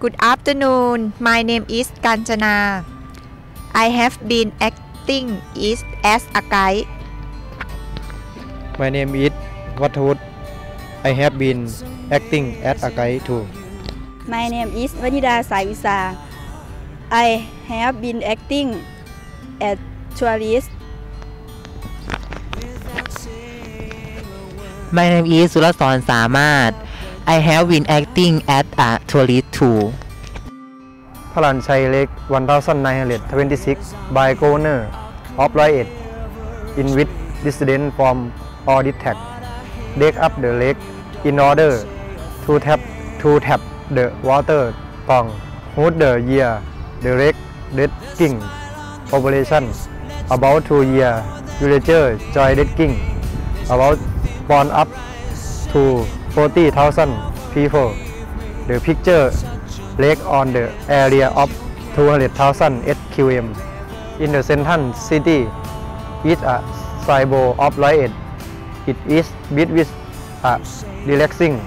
Good afternoon. My name is Kanchana. I have been acting is as a guide. My name is Wathawut. I have been acting as a guide too. My name is Vanida Saivisa. I have been acting as tourist. My name is สุรสรสามารถ I have been acting at uh, a tourist too. Palanchai Lake 1926 by Governor of Riot in which dissident from audit tag dig up the lake in order to tap to tap the water from who the year the lake digging operation about two year villager joy king, about born up to 40,000 people. The picture lake on the area of 200,000 SQM in the central city is a symbol of light. It is built with a relaxing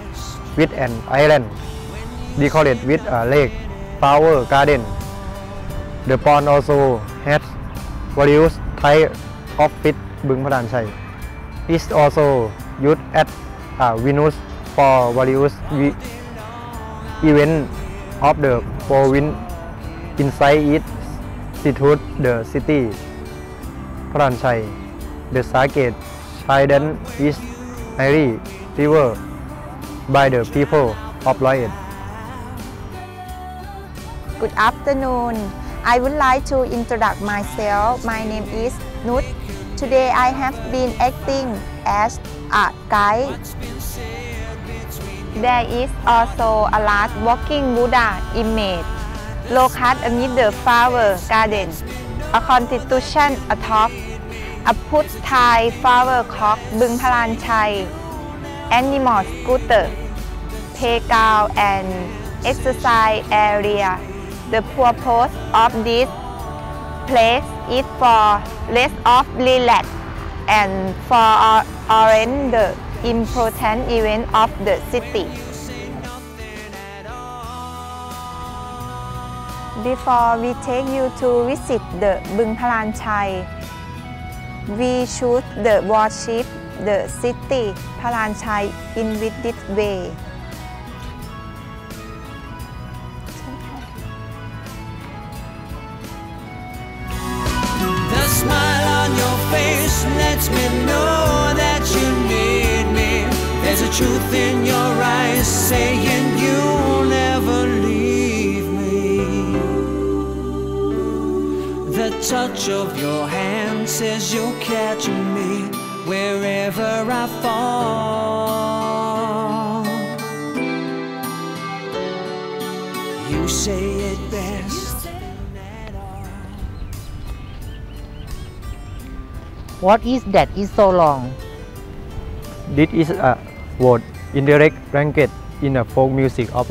with an island decorated with a lake, flower garden. The pond also has various types of fish Bung Padang It is also used at a Venus for various events of the province inside it situate the city Pranchai. The Sacred Trident is highly favored by the people of Lloyd. Good afternoon. I would like to introduce myself. My name is Nut. Today I have been acting as a guide there is also a large walking Buddha image located amid the flower garden, a constitution atop a put Thai flower cock Bung Palan Chai, animal scooter, playground and exercise area. The purpose of this place is for rest of relax and for orange important event of the city. Before we take you to visit the Bung Palan Chai, we should the worship the city Palan Chai in with this way. The smile on your face lets me know truth in your eyes saying you'll never leave me. The touch of your hand says you'll catch me wherever I fall. You say it best. What is that is so long This is a word indirect ranked in the folk music of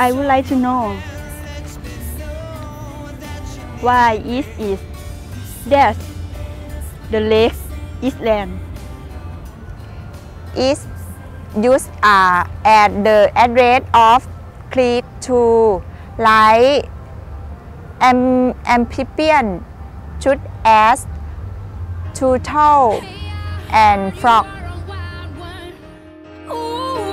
I would like to know why is is that the lake is land. Is used uh, at the address of Crete to like am, amphibian should as turtle and frog. Ooh,